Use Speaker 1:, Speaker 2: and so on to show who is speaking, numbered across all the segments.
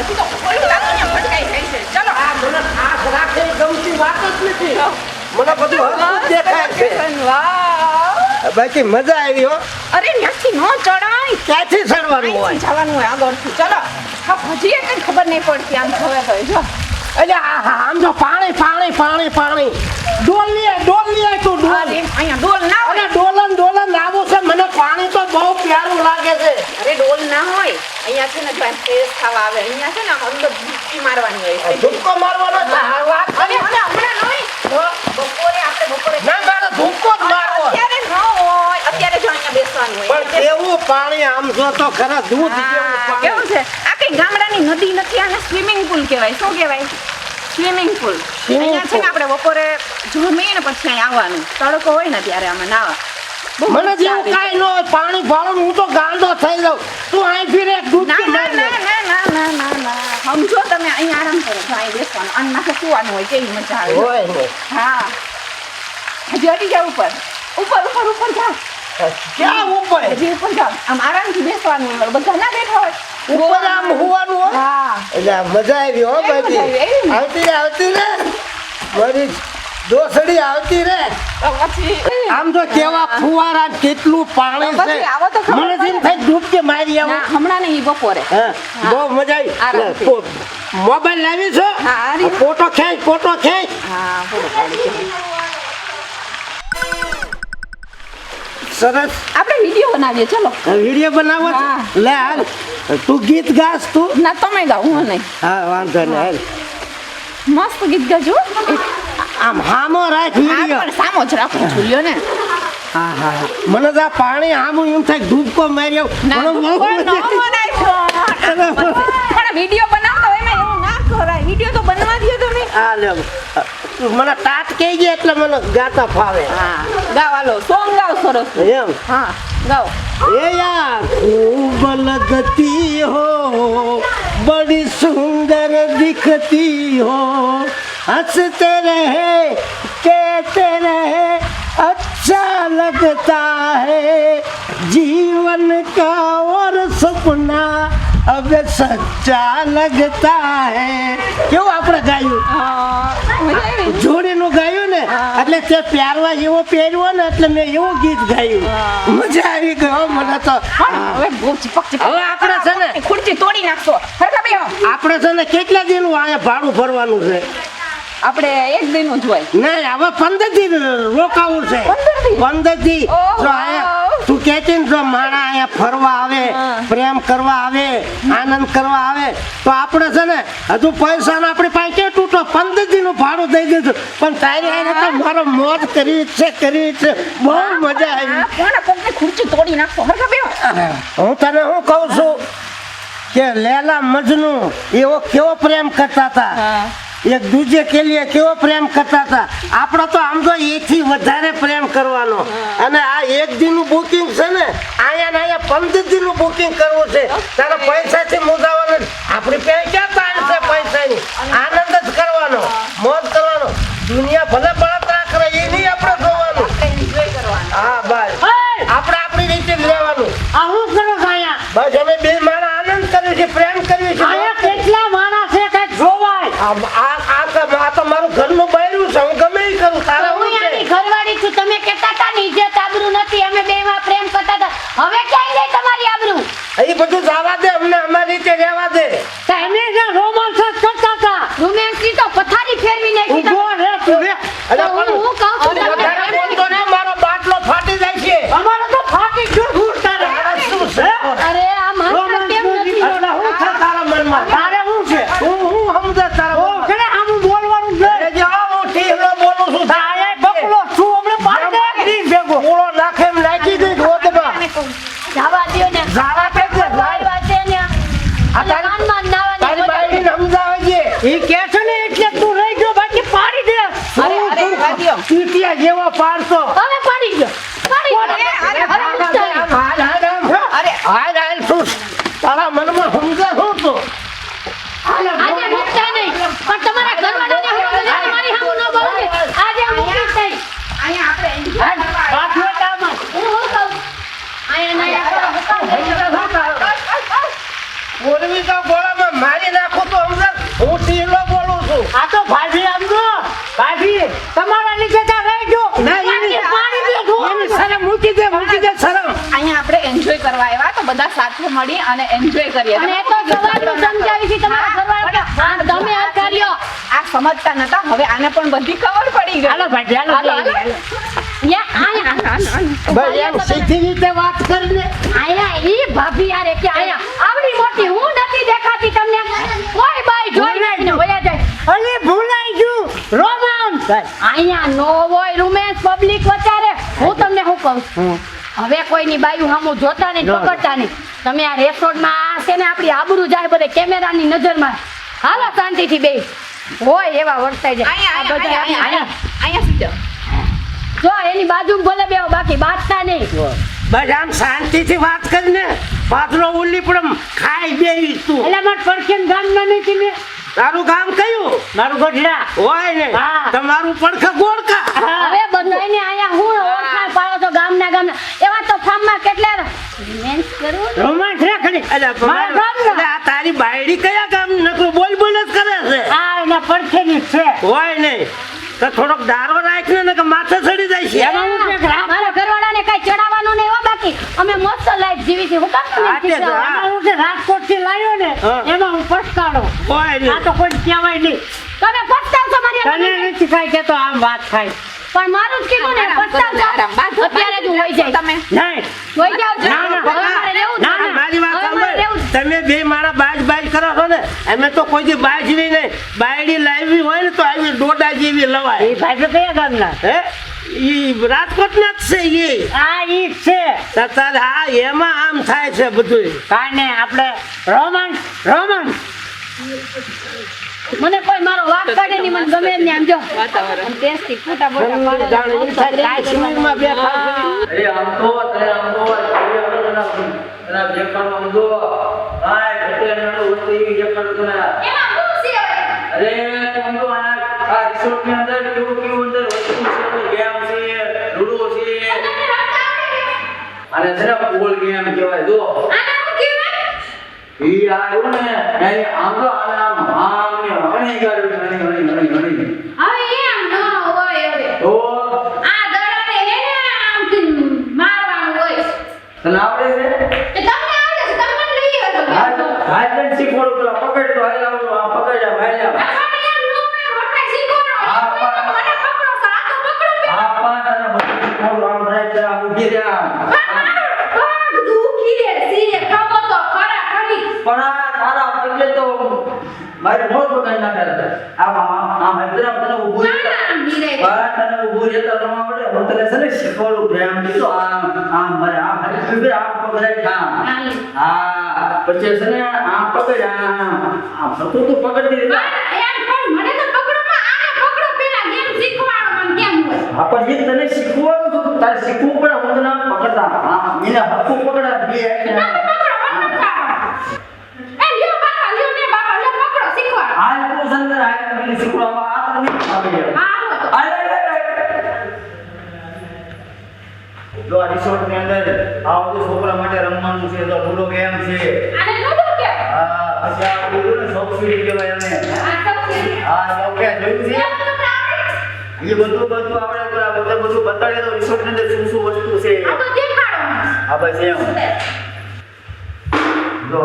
Speaker 1: હજી તો ખોલું લાગતું ને ભટકાઈ જાય છે ચલો
Speaker 2: આ મને આંખ રાખે ગમતી વાત જ નથી મને બધું હરખું દેખાય છે
Speaker 1: વાહ
Speaker 2: બાકી મજા આવી હો.
Speaker 1: અરે ત્યાંથી ન ચડાય.
Speaker 2: ક્યાંથી ચડવાનું હોય?
Speaker 1: જવાનું હોય આગળથી ચલો હજી ખબર નહીં પડતી આમ ખબર તો જો.
Speaker 2: એટલે આમ જો પાણી પાણી પાણી પાણી. ડોલ લે ડોલ લે તું ડોલ.
Speaker 1: અહીંયા ડોલ ના હોય.
Speaker 2: અને ડોલન ડોલન આવું તો લાગે છે.
Speaker 1: અરે ડોલ ના હોય. અહીંયા છે ને જો ફ્રેશ ખાવા આવે. અહીંયા છે ને અંદર ડૂબકી મારવાની હોય છે.
Speaker 2: મારવાનો છે. હા, વાત
Speaker 1: અરે હવે હમણાં નહીં બપોરે આપણે બપોરે
Speaker 2: ના મારે ધૂપકો જ મારવો
Speaker 1: અત્યારે ન હોય. અત્યારે જો અહીંયા બેસવાનું હોય.
Speaker 2: પણ કેવું પાણી આમ જો તો ખરા દૂધ જેવું
Speaker 1: કેવું છે? આ કઈ ગામડાની નદી નથી આને સ્વિમિંગ પુલ કહેવાય. શું કહેવાય?
Speaker 2: Swimming pool.
Speaker 1: અહીંયા છે ને આપણે બપોરે જમીએ ને પછી અહીં આવવાનું. તડકો હોય ને ત્યારે આમાં નાવા.
Speaker 2: મને જેવું કાંઈ ન હોય પાણી ફાળો હું તો ગાંડો થઈ જાઉં. તું અહીં ફીરે એક
Speaker 1: ના ના ના ના ના ના ના ના. સમજો તમે અહીં આરામ કરો અહીં બેસવાનું. અન્ન માથે સુવાનું હોય કેવી મજા આવે.
Speaker 2: હોય
Speaker 1: હા. હજી હટી જાવ ઉપર. ઉપર ઉપર ઉપર જાઓ
Speaker 2: ક્યાં ઉપર?
Speaker 1: હજી ઉપર જાઓ આમ આરામથી બેસવાનું બધા ના બેઠા હોય.
Speaker 2: ઉપર આમ હોવાનું હોય?
Speaker 1: હા.
Speaker 2: એટલે મજા આવી હો
Speaker 1: એવી.
Speaker 2: આવતી ને આવતી ને મારી દોસડી આવતી રે. આમ તો કેવા ફુવારા કેટલું પાણી છે. મને
Speaker 1: પડે.
Speaker 2: થઈ થાય ડૂબકે મારી આવો.
Speaker 1: હમણાં નહીં બપોરે.
Speaker 2: બહુ મજા આવી. મોબાઈલ લાવી છો? ફોટો ખેંચ ફોટો ખેંચ. સરસ.
Speaker 1: આપણે વીડિયો બનાવીએ ચલો.
Speaker 2: વીડિયો બનાવો લે હાલ. તું ગીત ગાસ તું.
Speaker 1: ના તમે ગાવ હું નહીં.
Speaker 2: હા વાંધો નહીં હાલ.
Speaker 1: મસ્ત ગીત ગાજો.
Speaker 2: આમ હામો રાખ
Speaker 1: હા પણ સામો જ રાખું છું લ્યો ને.
Speaker 2: હા હા હા. મને તો આ પાણી આમ એમ થાય ધૂપકો માર્યો.
Speaker 1: ના
Speaker 2: મને બહુ મજા
Speaker 1: વીડિયો બનાવતો એમાં એવું ના કરાય વીડિયો તો બનવા દો તમે.
Speaker 2: આ લે તું મને ટાટ કહી ગયા એટલે મને ગાતા ફાવે
Speaker 1: હા ગાઓ હાલો સોંગ ગાઓ સરસ
Speaker 2: એમ
Speaker 1: હા ગાઓ
Speaker 2: ए यार खूब लगती हो बड़ी सुंदर दिखती हो हंसते रहे कहते रहे अच्छा लगता है जीवन का और सपना अब सच्चा लगता है કેવું આપણે ગાયું
Speaker 1: હા, મજા આવી
Speaker 2: જોડીનું ગાયું ને
Speaker 1: હા.
Speaker 2: એટલે તે પ્યારવા જેવો પહેર્યો ને એટલે મેં એવું ગીત ગાયું મજા આવી ગઈ હો મને તો
Speaker 1: હવે બહુ ચીપક ચીપક
Speaker 2: હવે આપણે છે ને-
Speaker 1: ખુરચી તોડી નાખશો હરખા બેહો
Speaker 2: આપણે છે ને કેટલા દિન અહીંયા ભાડું ભરવાનું છે
Speaker 1: આપણે એક દિનનું જ હોય.
Speaker 2: નહીં હવે પંદર દિન રોકાવું છે.
Speaker 1: પંદર દી?
Speaker 2: પંદર દી
Speaker 1: ઓહ,
Speaker 2: જો તું કહેતી ને જો માણા અહીંયા ફરવા આવે પ્રેમ કરવા આવે આનંદ કરવા આવે તો આપણે છે ને હજુ પૈસા આપણી પાસે કે તૂટો? પંદર દિનનું ભાડું દઈ દીધું. પણ તારી આને તો મારો મોત કરી છે કરી છે. બહુ મજા આવી.
Speaker 1: હા, કોના ખુરચી તોડી બેહો.
Speaker 2: હું. તને હું કહું છું? કે લેલા મજનુ એવો કેવો પ્રેમ કરતા હતા. એક દૂજે કે લીએ કેવો પ્રેમ કરતા હતા? આપણો તો આમ તો એથી વધારે પ્રેમ કરવાનો. અને આ એક દિનનું બુકિંગ છે ને અહીંયા ને અહીંયા પંદર દિનનું બુકિંગ કરવું છે. તારા પૈસાથી મુદાવાનું આપણી પાસે ક્યાં તાણ છે પૈસાની આનંદ જ કરવાનો મોજ કરવાનો દુનિયા ભલે બળતરા કરે એ નહીં આપણે જોવાનું
Speaker 1: એન્જોય કરવાનું
Speaker 2: હા બસ આપણે આપણી રીતે જ લેવાનું
Speaker 3: આ હું કરો છો અહીંયા
Speaker 2: બસ અમે બે માણસ આનંદ કર્યો છે પ્રેમ કર્યો છે
Speaker 3: અહીંયા કેટલા માણસ છે કંઈક જોવાય
Speaker 2: આ આ- આ તો- આ તો મારું ઘરનું બૈરું છે હું ગમે ઈ કરું તારે
Speaker 3: હું
Speaker 2: શું
Speaker 3: ઘરવાળી છું તમે કહેતા હતા ને ઇજ્જત આબરૂ નથી અમે બે માં પ્રેમ કરતા હતા. હવે ક્યાં ગઈ તમારી આબરૂ?
Speaker 2: એ બધું જવા દે અમને અમારી રીતે રહેવા દે.
Speaker 3: તમે જે રોમાંસ જ કરતા હતા. રોમેન્સની તો પથારી ફેરવી નાખી
Speaker 2: ઊભો રહે તું રે. અરે
Speaker 3: હું-
Speaker 2: પણ
Speaker 3: આ તો ભાભી આમજો ભાભી તમારા નીચે તા રહેજો શરમ મૂકી દે મૂકી દે શરમ.
Speaker 1: અહીંયા આપણે એન્જોય કરવા આવ્યા તો બધા સાથે મળી અને એન્જોય કરીએ.
Speaker 3: અને એ તો સમજાવી છે તમારા ઘરવાળા તમે આ કર્યો.
Speaker 1: આ સમજતા નતા. હવે આને પણ બધી ખબર પડી ગઈ.
Speaker 3: હાલો ભાઈ હાલો
Speaker 1: હાલો
Speaker 2: વાત કરીને.
Speaker 3: આયા એ ભાભી યાર કે આયા. આવડી મોટી હું અહીંયા નો હોય રોમેન્સ પબ્લિક વચારે હું તમને શું કહું છું? હવે કોઈની બાયુ સામું જોતા નહીં
Speaker 2: ના.
Speaker 3: પકડતા નહીં. તમે આ રેસોર્ટમાં આ છે ને આપણી આબરૂ જાય બધે કેમેરાની નજરમાં. હાલો શાંતિથી બે હોય એવા વર્તાઈ જાય.
Speaker 1: અહીંયા, અહીંયા, અહીંયા,
Speaker 3: અહીંયા.
Speaker 1: અહીંયા
Speaker 3: જો એની બાજુ ભલે બેહો બાકી બાતતા નહીં.
Speaker 2: બસ આમ શાંતિથી વાત કરીને પાથરો ઉલ્લી પણ ખાઈ બેહી તું
Speaker 3: એટલે મારે પડખેન ગામના નહીં
Speaker 2: તારું ગામ કયું?
Speaker 3: મારું ગઢડા.
Speaker 2: હોય ને. તમારું પડખા ગોળખા.
Speaker 3: હવે બધાયને આયા હું ઓળખા પાડો છો ગામના ગામના. એવા તો ફાર્મમાં કેટલા રોમેન્સ કરું?
Speaker 2: રોમાંસ રાખડી અલ્યા આ તારી બાયડી કયા ગામ નકરું બોલ બોલ જ કરે છે?
Speaker 3: આ એના પડખેની છે.
Speaker 2: હોય નહીં તો થોડોક દારો રાખ ને કે માથે ચડી જાય છે.
Speaker 3: એમાં હું છે, મારા ઘરવાળાને કાંઈ ચડાવવાનું નહીં હો બાકી અમે મસ્ત લાઈફ જીવી છે હું કામ
Speaker 2: હા, તે તો, હા.
Speaker 3: હું છે રાજકોટથી લાવ્યો ને એમાં હું પછતાડો
Speaker 2: હોય
Speaker 3: તો કોઈ કહેવાય નહીં. તમે પછતાવશો મારી આગળ.
Speaker 4: નથી થાય કે તો આમ વાત થાય
Speaker 3: પણ મારું જ કીધું ને અત્યારે જાય
Speaker 1: તમે.
Speaker 4: નહીં.
Speaker 3: જાવ
Speaker 2: ના, ના.
Speaker 3: મારે
Speaker 2: વાત સાંભળ. બે મારા બાજ બાજ કરો છો ને અમે તો કોઈ દી બાજવી નહીં. બાયડી લાવી હોય ને તો આવી ડોડા જેવી
Speaker 4: એ
Speaker 2: લવાય
Speaker 4: ભાઈ કયા ગામના?
Speaker 2: હે? ઈ રાજકોટના જ છે એ
Speaker 4: આ ઈ જ છે.
Speaker 2: તારે હા એમાં આમ થાય છે બધું
Speaker 4: કાંઈ આપણે રોમાન્સ રોમાન્સ
Speaker 3: મને કોઈ મારો વાત કાઢે નહીં મને ગમે નહીં આમ જો.
Speaker 1: વાતાવરણ.
Speaker 3: ટેસ્ટી ફોટા બોટા પાડે.
Speaker 2: કાશ્મીરમાં.
Speaker 5: અરે આમ તો અરે આમ તો અરે આમ તો તને તને જે પણ આમ તો હાય ઘટે ને તો વસ્તુ એવી જે પણ તને
Speaker 3: એમાં શું છે
Speaker 5: અરે આમ તો આ આ રિસોર્ટની અંદર અને છે ને પોલ ગેમ કહેવાય જો? ઈ આ ને એ આમ તો આને આમ આમ ને હણી છે હણી હણી હણી હણી
Speaker 3: હવે આમ ન હોય હવે.
Speaker 5: તો
Speaker 3: આ દડાને હે આમ મારવાનું હોય.
Speaker 5: તને આવડે છે
Speaker 3: એ તમને આવડે છે, તમે મને લઈ આવ્યો છો.
Speaker 5: હાથ હાથ લઈને શીખવાડું પેલા પકડ તો હાલ આવું આ પકડ જા ભાઈ જા
Speaker 3: પણ એમ ન હોય, મોટા શીખવાડો.
Speaker 5: હા,
Speaker 3: તમે તો મને પકડો છો, આ તો પકડો બે.
Speaker 5: આ પાંચ અને બધું શીખવાડું આમ રાઈટ જા ઊભી રે આમ
Speaker 3: પગ દુખી રે, સિરે, ખમો તો ખરા ખરી.
Speaker 5: પણ આ તારા પગલે તો મારી મોત બગાડી નાખે આમ આમ આમ હજરા તને ઊભું
Speaker 3: ના,
Speaker 5: રહેતા બહાર તને ઊભું રહેતા રમવા પડે હું તને છે ને શીખવાડું પ્રેમથી તો આમ આમ મારે આમ ઊભી રહે, આમ રાઈટ આમ. હા પછી છે ને આમ પકડ આમ આમ તું તું.
Speaker 3: પણ પણ પકડો માં આને પકડો પેલા ગેમ શીખવાડો મને કેમ હોય
Speaker 5: હા પણ એ તને શીખવાડું તારે શીખવું પડે હું તને પકડતા એને હક્કું પકડા બે હાથે
Speaker 3: તમે
Speaker 5: આમ.
Speaker 3: પકડો મને પકડો એ લ્યો બાપા લ્યો ને બાપા લ્યો પકડો શીખવાડો
Speaker 5: હાલ તું સંદર હાલ મને શીખવાડવામાં આ તને નહીં ફાવે.
Speaker 3: હા હાલો તો
Speaker 5: હાલ, હાલ, હાલ, હાલ. જો આ રિસોર્ટની અંદર આ બધું છોકરા માટે રમવાનું છે તો લૂડો ગેમ છે?
Speaker 3: આને લૂડો કે.
Speaker 5: હા પછી આ લૂડો ને સોફ્ટવેર કહેવાય એને.
Speaker 3: હા છે
Speaker 5: હા જોયું છે? એ બધું બધું આપણે તો આ બધું બધું બતાડે તો રિસોર્ટની અંદર શું શું વસ્તુ છે?
Speaker 3: આ તો દેખાડો.
Speaker 5: હા બસ એમ. જો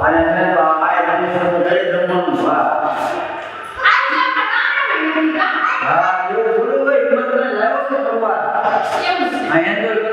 Speaker 5: અને એને તો આ આ રમવાનું તો જમવાનું હા હા એવું થોડું હોય મતલબ લાવો છે કરવા
Speaker 3: છે?
Speaker 5: આ એન્જોય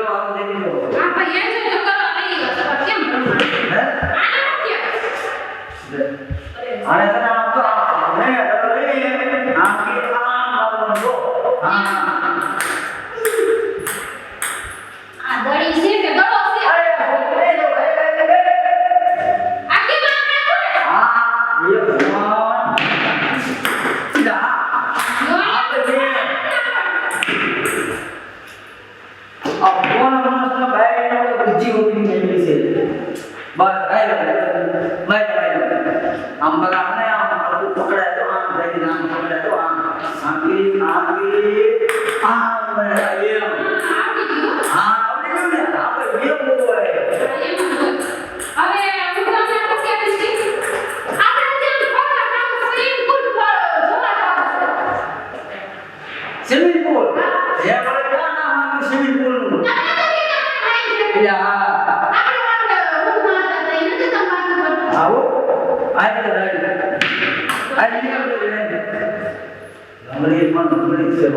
Speaker 5: で